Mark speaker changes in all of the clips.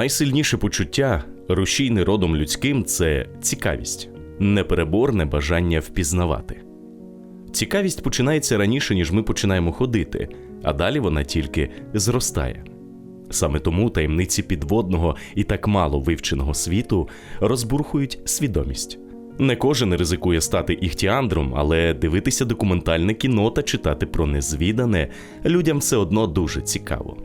Speaker 1: Найсильніше почуття, рушійне родом людським це цікавість, непереборне бажання впізнавати. Цікавість починається раніше, ніж ми починаємо ходити, а далі вона тільки зростає. Саме тому таємниці підводного і так мало вивченого світу розбурхують свідомість. Не кожен ризикує стати іхтіандром, але дивитися документальне кіно та читати про незвідане людям все одно дуже цікаво.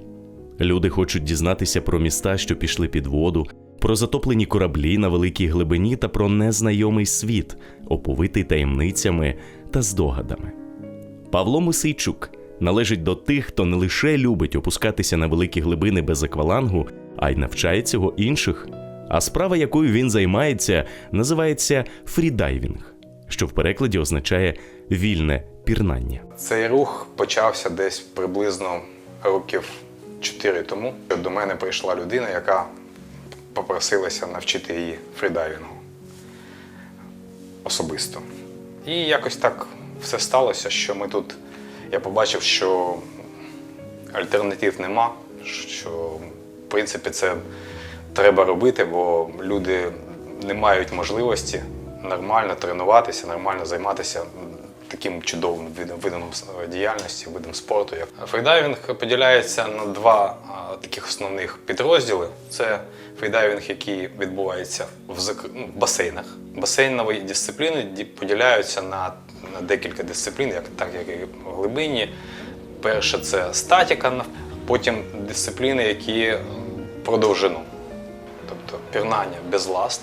Speaker 1: Люди хочуть дізнатися про міста, що пішли під воду, про затоплені кораблі на великій глибині та про незнайомий світ, оповитий таємницями та здогадами. Павло Мисейчук належить до тих, хто не лише любить опускатися на великі глибини без аквалангу, а й навчає цього інших. А справа, якою він займається, називається фрідайвінг, що в перекладі означає вільне пірнання.
Speaker 2: Цей рух почався десь приблизно років 4 тому. До мене прийшла людина, яка попросилася навчити її фрідайвінгу особисто. І якось так все сталося, що ми тут. Я побачив, що альтернатив нема, що в принципі це треба робити, бо люди не мають можливості нормально тренуватися, нормально займатися таким чудовим видом, видом діяльності, видом спорту. Як фрідайвінг поділяється на два а, таких основних підрозділи. Це фрідайвінг, який відбувається в зак- ну, в басейнах. Басейнові дисципліни поділяються на, на декілька дисциплін, як так як і в глибині. Перше це статіка, потім дисципліни, які м, про довжину. Тобто пірнання без ласт,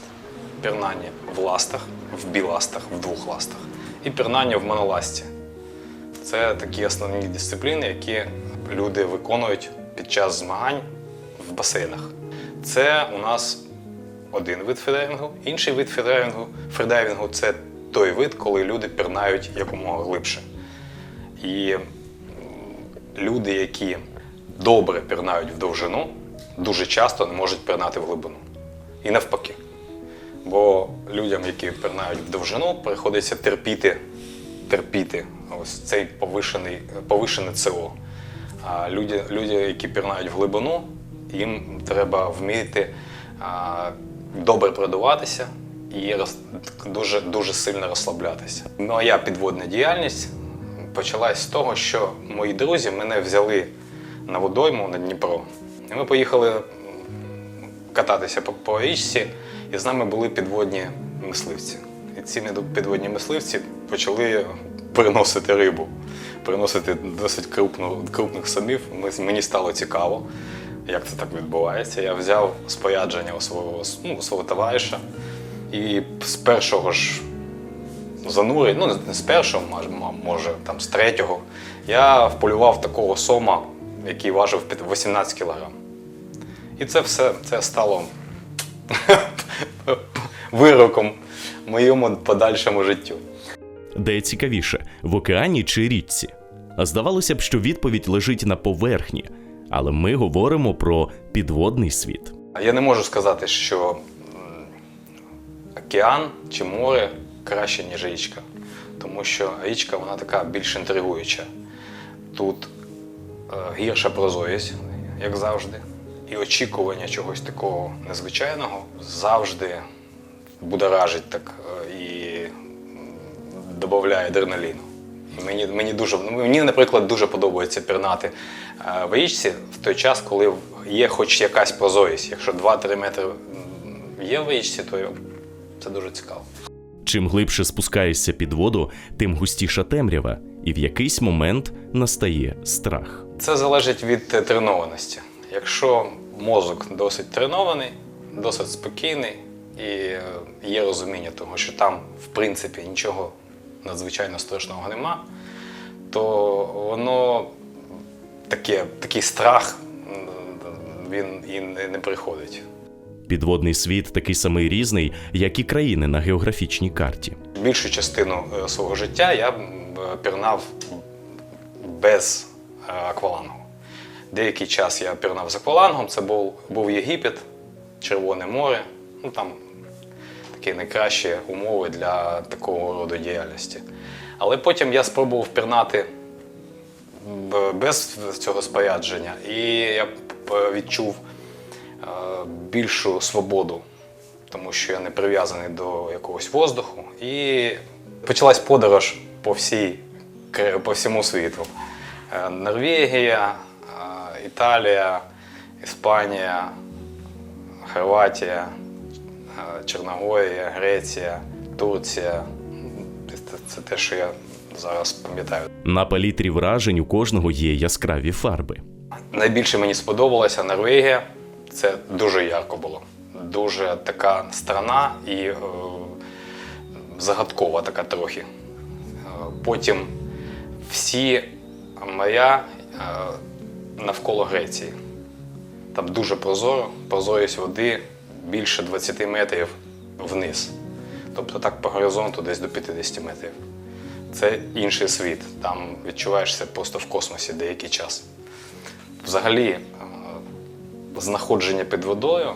Speaker 2: пірнання в ластах, в біластах, в двох ластах і пірнання в моноласті. Це такі основні дисципліни, які люди виконують під час змагань в басейнах. Це у нас один вид фридайвінгу. Інший вид фридайвінгу, фридайвінгу це той вид, коли люди пірнають якомога глибше. І люди, які добре пірнають в довжину, дуже часто не можуть пірнати в глибину. І навпаки. Бо людям, які пірнають в довжину, приходиться терпіти, терпіти ось цей повишений, повишене СО. А люди, люди, які пірнають в глибину, їм треба вміти а, добре продуватися і роз, дуже, дуже сильно розслаблятися. Моя підводна діяльність почалась з того, що мої друзі мене взяли на водойму на Дніпро. І ми поїхали кататися по, по і з нами були підводні мисливці. І ці підводні мисливці почали приносити рибу, приносити досить крупну, крупних самів. Мені стало цікаво, як це так відбувається. Я взяв спорядження у свого, ну, у свого товариша і з першого ж занури, ну не з першого, мож- може там з третього, я вполював такого сома, який важив 18 кілограм. І це все це стало вироком моєму подальшому життю.
Speaker 1: Де цікавіше, в океані чи річці? Здавалося б, що відповідь лежить на поверхні, але ми говоримо про підводний світ.
Speaker 2: Я не можу сказати, що океан чи море краще, ніж річка. Тому що річка вона така більш інтригуюча. Тут е, гірша прозорість, як завжди, і очікування чогось такого незвичайного завжди будоражить так е, і додає адреналіну. Мені, мені дуже, ну, мені, наприклад, дуже подобається пірнати е, в річці в той час, коли є хоч якась прозорість. Якщо 2-3 метри є в річці, то це дуже цікаво.
Speaker 1: Чим глибше спускаєшся під воду, тим густіша темрява, і в якийсь момент настає страх.
Speaker 2: Це залежить від тренованості. Якщо мозок досить тренований, досить спокійний і е, є розуміння того, що там, в принципі, нічого надзвичайно страшного нема, то воно таке, такий страх він і не приходить.
Speaker 1: Підводний світ такий самий різний, як і країни на географічній карті.
Speaker 2: Більшу частину е, свого життя я пірнав без е, аквалангу. Деякий час я пірнав з аквалангом, це був, був Єгипет, Червоне море. Ну, там такі найкращі умови для такого роду діяльності. Але потім я спробував пірнати без цього спорядження, і я відчув більшу свободу, тому що я не прив'язаний до якогось воздуху. І почалась подорож по, всій, по всьому світу. Е, Норвегія, е, Італія, Іспанія, Хорватія, е, Чорногорія, Греція, Турція. Це, те, що я зараз пам'ятаю.
Speaker 1: На палітрі вражень у кожного є яскраві фарби.
Speaker 2: Найбільше мені сподобалася Норвегія. Це дуже ярко було. Дуже така страна і е, загадкова така трохи. Е, потім всі моря е, навколо Греції. Там дуже прозоро, прозорість води більше 20 метрів вниз. Тобто так по горизонту десь до 50 метрів. Це інший світ. Там відчуваєшся просто в космосі деякий час. Взагалі, е, знаходження під водою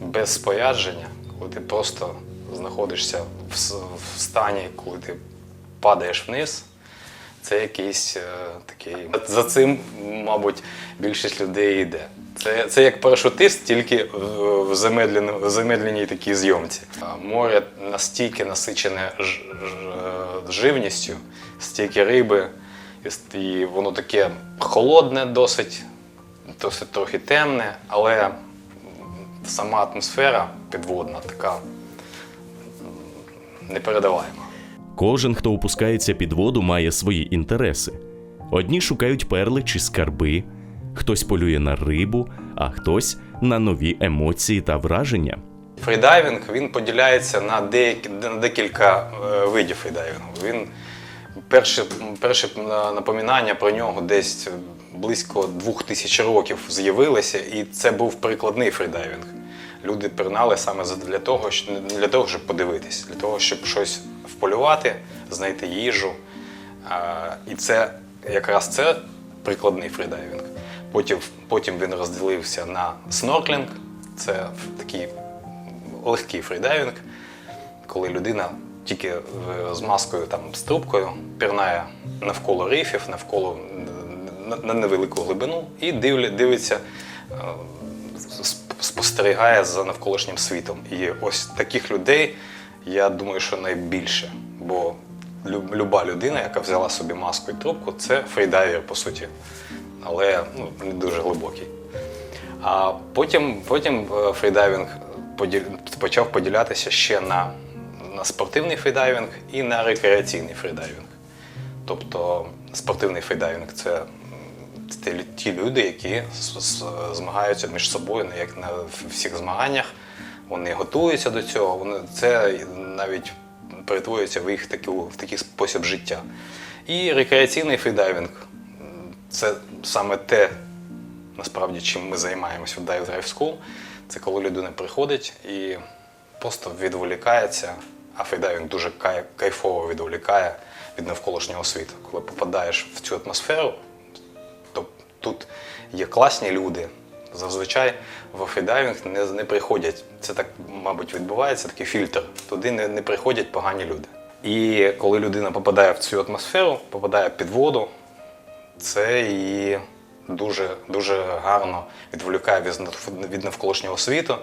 Speaker 2: без спорядження, коли ти просто знаходишся в стані, коли ти падаєш вниз, це якийсь е, такий. За цим, мабуть, більшість людей йде. Це, це як парашутист, тільки в, в, в замедленій такій зйомці. Море настільки насичене ж, ж, е, живністю, стільки риби, і воно таке холодне досить, досить трохи темне, але сама атмосфера підводна така непередаваема.
Speaker 1: Кожен, хто опускається під воду, має свої інтереси. Одні шукають перли чи скарби, хтось полює на рибу, а хтось на нові емоції та враження.
Speaker 2: Фрідайвінг він поділяється на, декілька е, видів фрідайвінгу. Він перше, перше на- напоминання про нього десь близько двох тисяч років з'явилося, і це був прикладний фрідайвінг. Люди пірнали саме для того, для того, щоб подивитись, для того, щоб щось вполювати, знайти їжу. І це якраз це прикладний фрідайвінг. Потім, потім він розділився на снорклінг, це такий легкий фрідайвінг, коли людина тільки з маскою там з трубкою пірнає навколо рифів, навколо на- невелику глибину і дивиться, спостерігає за навколишнім світом. І ось таких людей, я думаю, що найбільше. Бо люба людина, яка взяла собі маску і трубку, це фрідайвер, по суті. Але ну, не дуже глибокий. А потім, потім е, фрідайвінг почав поділятися ще на, на спортивний фрідайвінг і на рекреаційний фрідайвінг. Тобто спортивний фрідайвінг це ті люди, які змагаються між собою як на всіх змаганнях. Вони готуються до цього, вони, це навіть перетворюється в їх таку, в такий спосіб життя. І рекреаційний фрідайвінг це саме те, насправді, чим ми займаємося в Dive Drive School, це коли людина приходить і просто відволікається, а фрідайвінг дуже кай- кайфово відволікає від навколишнього світу. Коли попадаєш в цю атмосферу, то тут є класні люди. Зазвичай в фрідайвінг не, не приходять. Це так, мабуть, відбувається такий фільтр. Туди не, не приходять погані люди. І коли людина попадає в цю атмосферу, попадає під воду, це її дуже, дуже гарно відволікає від навколишнього світу.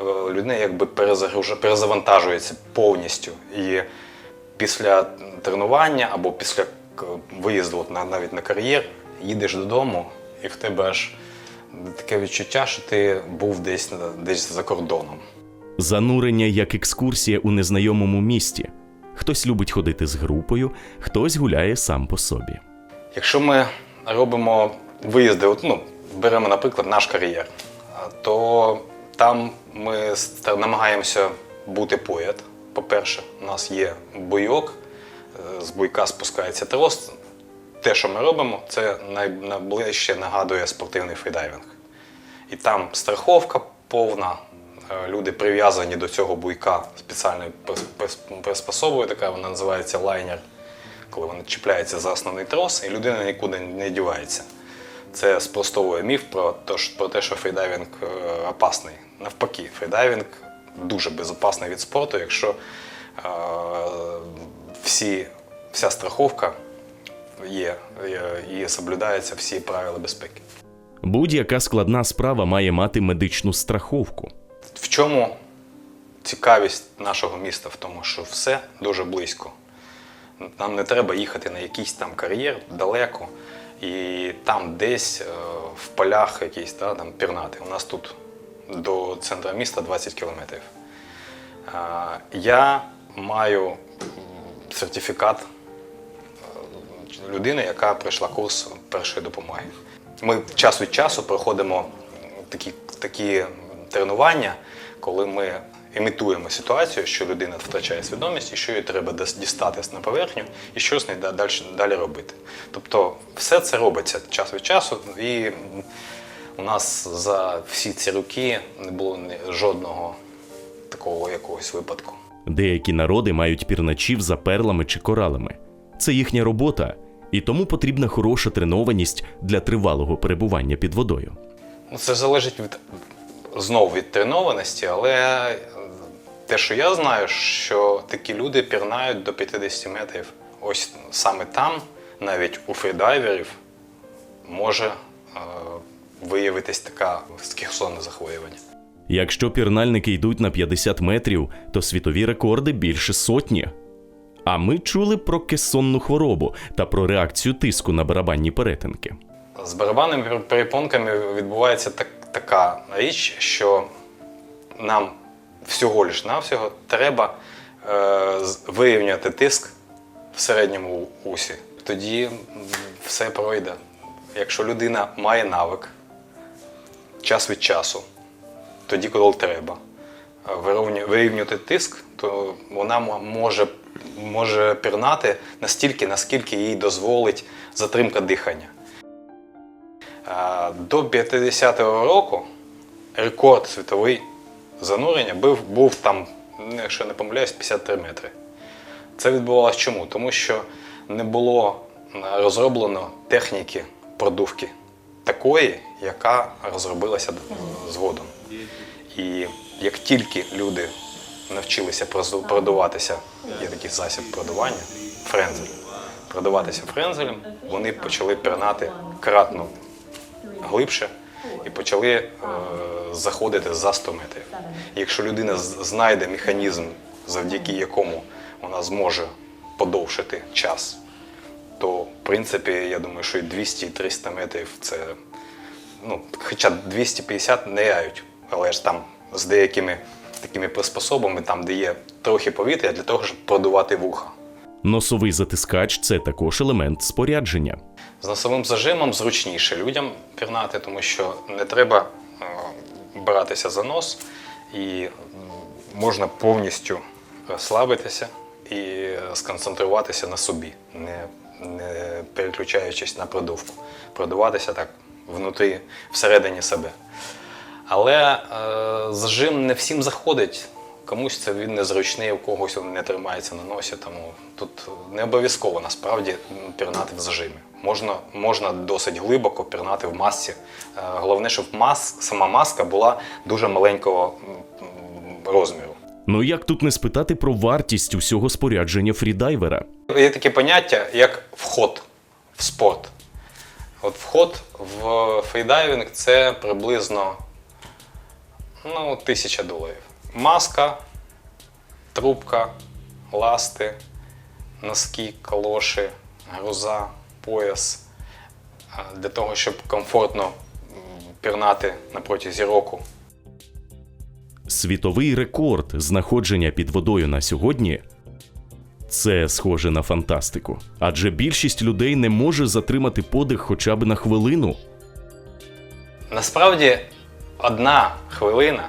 Speaker 2: Е, Людина якби перезавантажується повністю. І після тренування або після виїзду на, навіть на кар'єр їдеш додому, і в тебе аж таке відчуття, що ти був десь, десь за кордоном.
Speaker 1: Занурення як екскурсія у незнайомому місті. Хтось любить ходити з групою, хтось гуляє сам по собі.
Speaker 2: Якщо ми робимо виїзди, от, ну, беремо, наприклад, наш кар'єр, то там ми намагаємося бути поряд. По-перше, у нас є буйок, е, з буйка спускається трос. Те, що ми робимо, це найближче нагадує спортивний фрідайвінг. І там страховка повна, е, люди прив'язані до цього буйка спеціальною прис- прис- приспособою, така вона називається лайнер, коли вона чіпляється за основний трос, і людина нікуди не дівається. Це спростовує міф про те, що- фрідайвінг е, опасний. Навпаки, фрідайвінг дуже безпечний від спорту, якщо е, всі, вся страховка є, і соблюдаються всі правила безпеки.
Speaker 1: Будь-яка складна справа має мати медичну страховку.
Speaker 2: В чому цікавість нашого міста? В тому, що все дуже близько. Нам не треба їхати на якийсь там кар'єр далеко і там десь е, в полях якісь та, там, пірнати. У нас тут до центру міста 20 кілометрів. Е, Я маю сертифікат людини, яка пройшла курс першої допомоги. Ми час від часу проходимо такі, такі тренування, коли ми імітуємо ситуацію, що людина втрачає свідомість і що їй треба дістатись на поверхню і що з нею далі, далі робити. Тобто все це робиться час від часу, і у нас за всі ці роки не було жодного такого якогось випадку.
Speaker 1: Деякі народи мають пірначів за перлами чи коралами. Це їхня робота, і тому потрібна хороша тренованість для тривалого перебування під водою.
Speaker 2: Ну, це залежить від знову від тренованості, але е, те, що я знаю, що такі люди пірнають до 50 метрів. Ось саме там, навіть у фрідайверів, може е, виявитись така скіхсонне захворювання.
Speaker 1: Якщо пірнальники йдуть на 50 метрів, то світові рекорди більше сотні. А ми чули про кесонну хворобу та про реакцію тиску на барабанні перетинки.
Speaker 2: З барабанними перепонками відбувається так, така річ, що нам всього лиш навсього треба е, вирівняти тиск в середньому усі. Тоді все пройде. Якщо людина має навик час від часу, тоді, коли треба, вирівнювати тиск, то вона може, може пірнати настільки, наскільки їй дозволить затримка дихання. До 50-го року рекорд світовий занурення був, був там, якщо не помиляюсь, 53 метри. Це відбувалося чому? Тому що не було розроблено техніки продувки такої, яка розробилася згодом. І як тільки люди навчилися продуватися, є такий засіб продування, френзель, продуватися френзелем, вони почали пірнати кратно глибше і почали е, заходити за 100 метрів. І якщо людина знайде механізм, завдяки якому вона зможе подовшити час, то в принципі я думаю, що і 200, і 300 метрів це ну, хоча 250 ниряють, але ж там з деякими такими приспособами, там, де є трохи повітря, для того, щоб продувати вуха.
Speaker 1: Носовий затискач це також елемент спорядження.
Speaker 2: З носовим зажимом зручніше людям пірнати, тому що не треба е, братися за нос і можна повністю розслабитися і сконцентруватися на собі, не, не переключаючись на продувку. Продуватися так внутрі, всередині себе. Але е, зажим не всім заходить. Комусь це він незручний, у когось він не тримається на носі, тому тут не обов'язково насправді пірнати в зажимі. Можна, можна досить глибоко пірнати в масці. Е, головне, щоб мас, сама маска була дуже маленького розміру.
Speaker 1: Ну як тут не спитати про вартість усього спорядження фрідайвера?
Speaker 2: Є таке поняття, як вход в спорт. От вход в фрідайвінг це приблизно ну, тисяча доларів. Маска, трубка, ласти, носки, калоші, груза, пояс. Для того, щоб комфортно пірнати на протязі року.
Speaker 1: Світовий рекорд знаходження під водою на сьогодні це схоже на фантастику. Адже більшість людей не може затримати подих хоча б на хвилину.
Speaker 2: Насправді, одна хвилина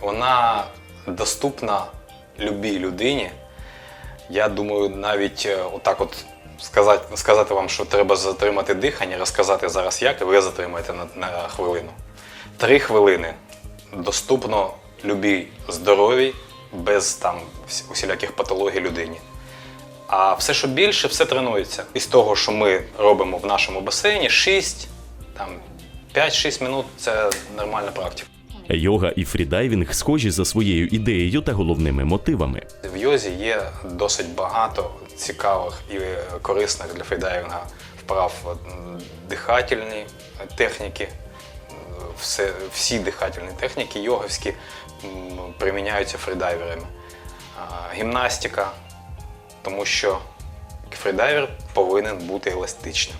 Speaker 2: вона доступна любій людині. Я думаю, навіть е, отак от сказати, сказати вам, що треба затримати дихання, розказати зараз як, і ви затримаєте на, на хвилину. Три хвилини доступно любій здоровій, без там усіляких патологій людині. А все, що більше, все тренується. Із того, що ми робимо в нашому басейні, 6, там 5-6 минут це нормальна практика.
Speaker 1: Йога і фрідайвінг схожі за своєю ідеєю та головними мотивами.
Speaker 2: В йозі є досить багато цікавих і корисних для фрідайвінга вправ дихательні техніки, все, всі дихательні техніки йоговські приміняються фрідайверами. Гімнастика, тому що фрідайвер повинен бути еластичним.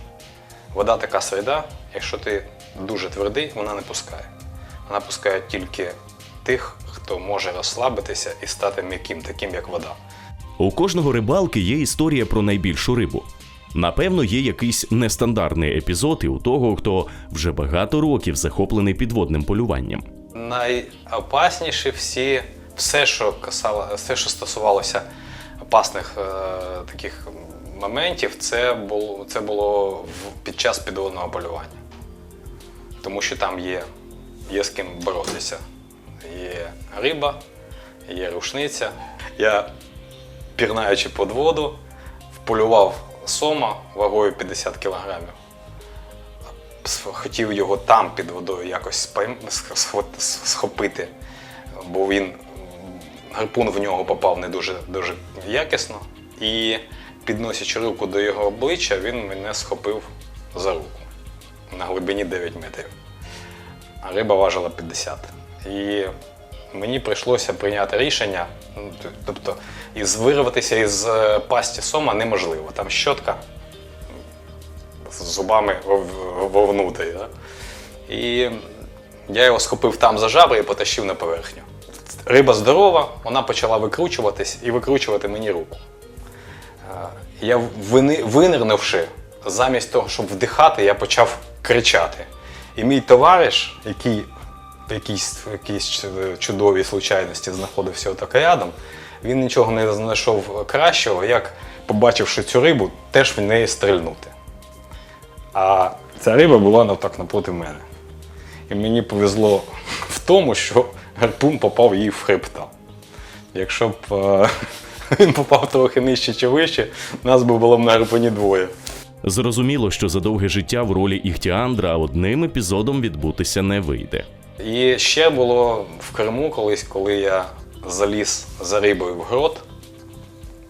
Speaker 2: Вода така середа, якщо ти дуже твердий, вона не пускає. Вона пускає тільки тих, хто може розслабитися і стати м'яким, таким як вода.
Speaker 1: У кожного рибалки є історія про найбільшу рибу. Напевно, є якийсь нестандартний епізод і у того, хто вже багато років захоплений підводним полюванням.
Speaker 2: Найопасніші всі, все, що касало, все, що стосувалося опасних е, таких моментів, це було, це було в, під час підводного полювання. Тому що там є, є з ким боротися. Є риба, є рушниця. Я, пірнаючи під воду, вполював сома вагою 50 кілограмів хотів його там під водою якось схопити, бо він гарпун в нього попав не дуже, дуже якісно. І підносячи руку до його обличчя, він мене схопив за руку на глибині 9 метрів. А риба важила 50. І мені прийшлося прийняти рішення, ну, тобто із вирватися із е, пасті сома неможливо. Там щотка, з зубами вов- Да? І я його схопив там за жабри і потащив на поверхню. Риба здорова, вона почала викручуватись і викручувати мені руку. Е, Я винирнувши, замість того, щоб вдихати, я почав кричати. І мій товариш, який в якійсь, якійсь чудовій случайності знаходився отак рядом, він нічого не знайшов кращого, як, побачивши цю рибу, теж в неї стрільнути. А ця риба була навтак напроти мене. І мені повезло в тому, що гарпун попав їй в хребта. Якщо б е, він попав трохи нижче чи вище, нас би було б на гарпуні двоє.
Speaker 1: Зрозуміло, що за довге життя в ролі Іхтіандра одним епізодом відбутися не вийде.
Speaker 2: І ще було в Криму колись, коли я заліз за рибою в грот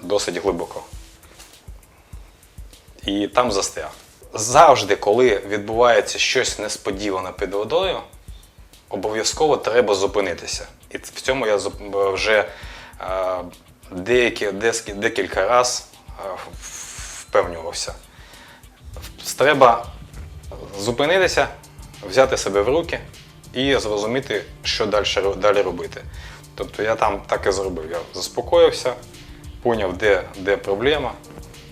Speaker 2: досить глибоко. І там застряг. Завжди, коли відбувається щось несподіване під водою, обов'язково треба зупинитися. І в цьому я вже е, деякі, декілька разів впевнювався. Треба зупинитися, взяти себе в руки і зрозуміти, що далі, далі робити. Тобто я там так і зробив. Я заспокоївся, поняв, де, де проблема,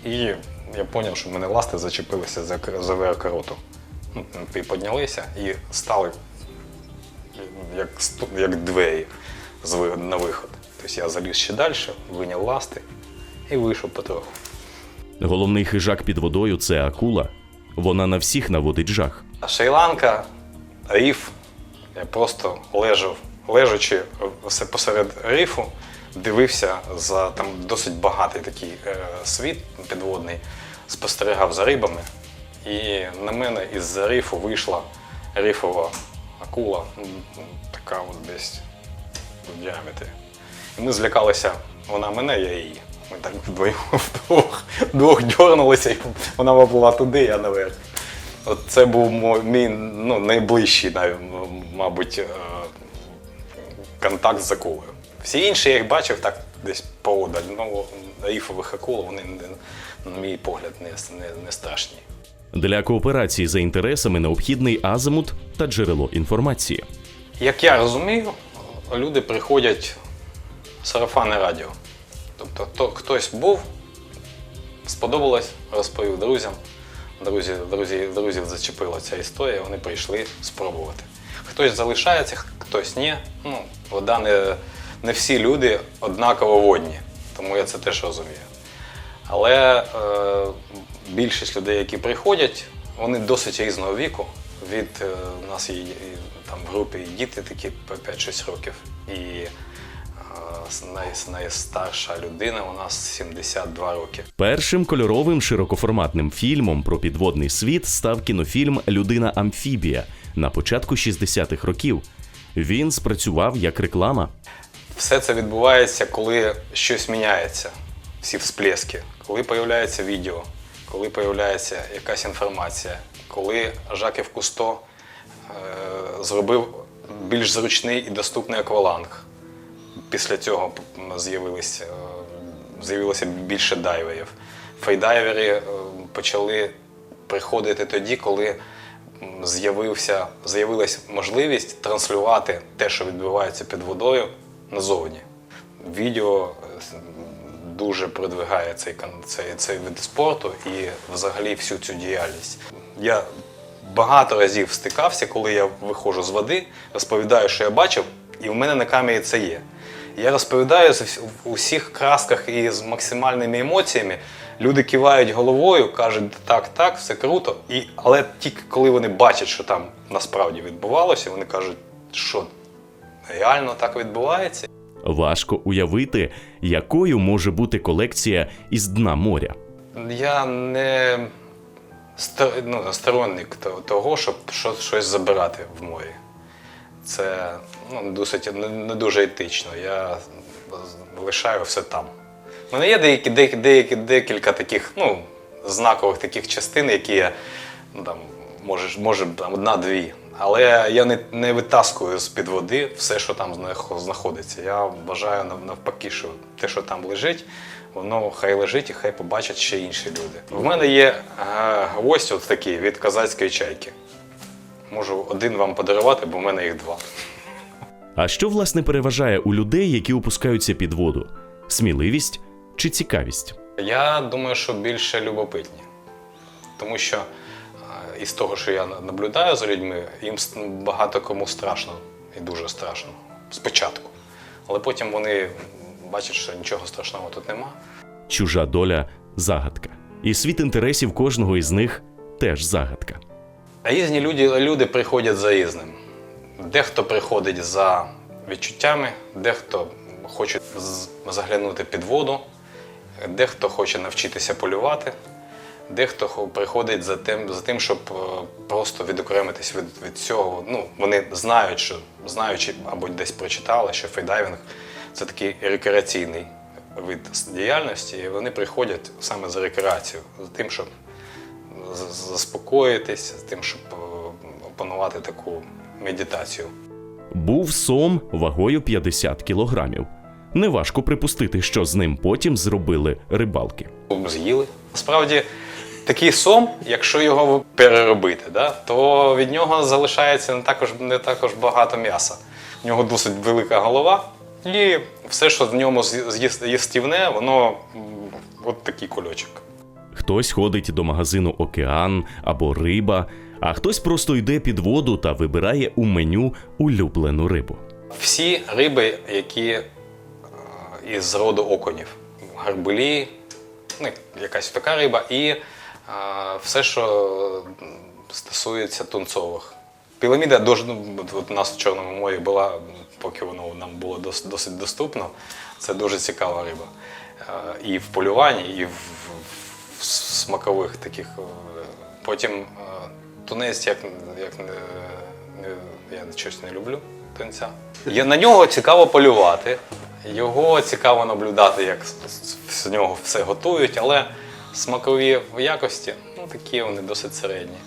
Speaker 2: і я зрозумів, що мене ласти зачепилися за, за верх роту. Ну, і піднялися і стали як, як двері на виход. Тобто я заліз ще далі, виняв ласти і вийшов потроху.
Speaker 1: Головний хижак під водою це акула. Вона на всіх наводить жах.
Speaker 2: Шрі-Ланка, ріф. Я просто лежав, лежачи все посеред рифу, дивився за там досить багатий такий е, світ підводний, спостерігав за рибами. І на мене із рифу вийшла рифова акула, така от десь в діаметрі. І ми злякалися, вона мене, я її. Ми так вдвоєм вдвох, вдвох дьорнулися, і вона поплила туди, я наверх. От це був мій ну, найближчий, мабуть, е, контакт з акулою. Всі інші я їх бачив так десь поодаль. Ну, ріфових акул, вони, на мій погляд, не, не, не страшні.
Speaker 1: Для кооперації за інтересами необхідний азимут та джерело інформації.
Speaker 2: Як я розумію, люди приходять сарафанне радіо. Тобто то, хтось був, сподобалось, розповів друзям. Друзі, друзі, друзів зачепила ця історія, вони прийшли спробувати. Хтось залишається, хтось ні. Ну, вода не, не всі люди однаково водні, тому я це теж розумію. Але е, більшість людей, які приходять, вони досить різного віку. Від е, у нас є там в групі діти такі по 5-6 років. І най, найстарша людина у нас 72 роки.
Speaker 1: Першим кольоровим широкоформатним фільмом про підводний світ став кінофільм Людина Амфібія на початку 60-х років. Він спрацював як реклама.
Speaker 2: Все це відбувається, коли щось міняється, всі всплески, коли появляється відео, коли з'являється якась інформація, коли Жаків Кусто е, зробив більш зручний і доступний акваланг. Після цього з'явилося більше дайверів. Фейдайвери е, почали приходити тоді, коли з'явилася можливість транслювати те, що відбувається під водою, назовні. Відео е, дуже продвигає цей, цей, цей вид спорту і взагалі всю цю діяльність. Я багато разів стикався, коли я виходжу з води, розповідаю, що я бачив, і в мене на камері це є. Я розповідаю в усіх красках і з максимальними емоціями. Люди кивають головою, кажуть, так, так, все круто. І, але тільки коли вони бачать, що там насправді відбувалося, вони кажуть, що реально так відбувається.
Speaker 1: Важко уявити, якою може бути колекція із дна моря.
Speaker 2: Я не ну, сторонник того, щоб щось забирати в морі. Це ну, досить не, не дуже етично. Я лишаю все там. У мене є деякі, деякі, деякі, декілька таких ну, знакових таких частин, які я ну, там, може, може там, одна-дві. Але я не, не витаскую з-під води все, що там знаходиться. Я вважаю навпаки, що те, що там лежить, воно хай лежить і хай побачать ще інші люди. В мене є е, гвоздь от такий від козацької чайки. Можу один вам подарувати, бо в мене їх два.
Speaker 1: А що власне переважає у людей, які опускаються під воду? Сміливість чи цікавість?
Speaker 2: Я думаю, що більше любопитні. Тому що із того, що я наблюдаю за людьми, їм багато кому страшно і дуже страшно спочатку. Але потім вони бачать, що нічого страшного тут нема.
Speaker 1: Чужа доля загадка. І світ інтересів кожного із них теж загадка.
Speaker 2: Різні люди, люди приходять за різним. Дехто приходить за відчуттями, дехто хоче заглянути під воду, дехто хоче навчитися полювати, дехто приходить за тим, за тим щоб е, просто відокремитись від, від цього. Ну, вони знають, що знаючи або десь прочитали, що фейдайвінг це такий рекреаційний вид діяльності, і вони приходять саме за рекреацією, за тим, щоб заспокоїтись, з тим, щоб е, опанувати таку медитацію.
Speaker 1: Був сом вагою 50 кілограмів. Неважко припустити, що з ним потім зробили рибалки.
Speaker 2: З'їли. Насправді, такий сом, якщо його переробити, да, то від нього залишається не також, не також багато м'яса. В нього досить велика голова, і все, що в ньому з'їс- їстівне, воно от такий кульочок.
Speaker 1: Хтось ходить до магазину Океан або Риба, а хтось просто йде під воду та вибирає у меню улюблену рибу.
Speaker 2: Всі риби, які е, із роду окунів, гарбулі, ну, якась така риба, і е, все, що стосується тунцових. Піраміда дуже, ну, у нас в Чорному морі була, поки воно нам було досить доступно. Це дуже цікава риба. Е, І в полюванні, і в, в- смакових таких. Потім тунець, як, як не, не, я щось не люблю тунця. Я, на нього цікаво полювати, його цікаво наблюдати, як з нього все готують, але смакові якості ну, такі вони досить середні.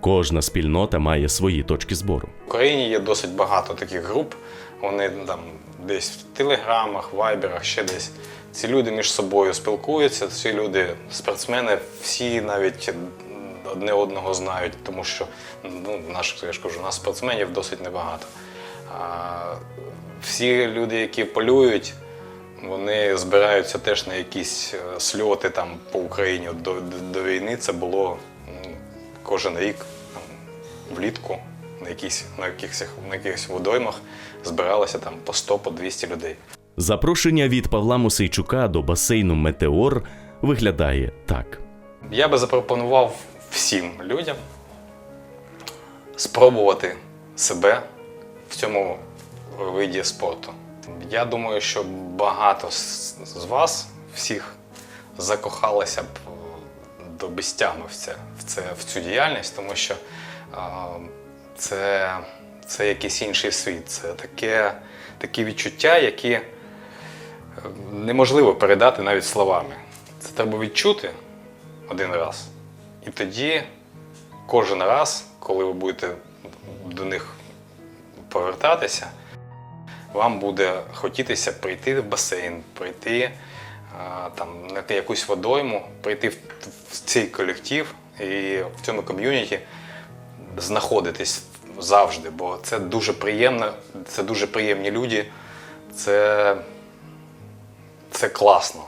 Speaker 1: Кожна спільнота має свої точки збору.
Speaker 2: В Україні є досить багато таких груп. Вони там десь в телеграмах, вайберах, ще десь. Ці люди між собою спілкуються, ці люди, спортсмени, всі навіть одне одного знають, тому що ну, наш, я ж кажу, нас спортсменів досить небагато. А, всі люди, які полюють, вони збираються теж на якісь е, сльоти там по Україні. До, до, до війни це було м, кожен рік там, влітку на якісь на якихось, на якихось водоймах збиралося там по 100 по 200 людей.
Speaker 1: Запрошення від Павла Мосейчука до басейну Метеор виглядає так.
Speaker 2: Я би запропонував всім людям спробувати себе в цьому виді спорту. Я думаю, що багато з вас всіх закохалося б до безтями в, це, в, це, в цю діяльність, тому що а, це, це якийсь інший світ, це таке, такі відчуття, які е, неможливо передати навіть словами. Це треба відчути один раз. І тоді кожен раз, коли ви будете до них повертатися, вам буде хотітися прийти в басейн, прийти а, там, знайти якусь водойму, прийти в цей колектив і в цьому ком'юніті знаходитись завжди, бо це дуже приємно, це дуже приємні люди, це, це класно.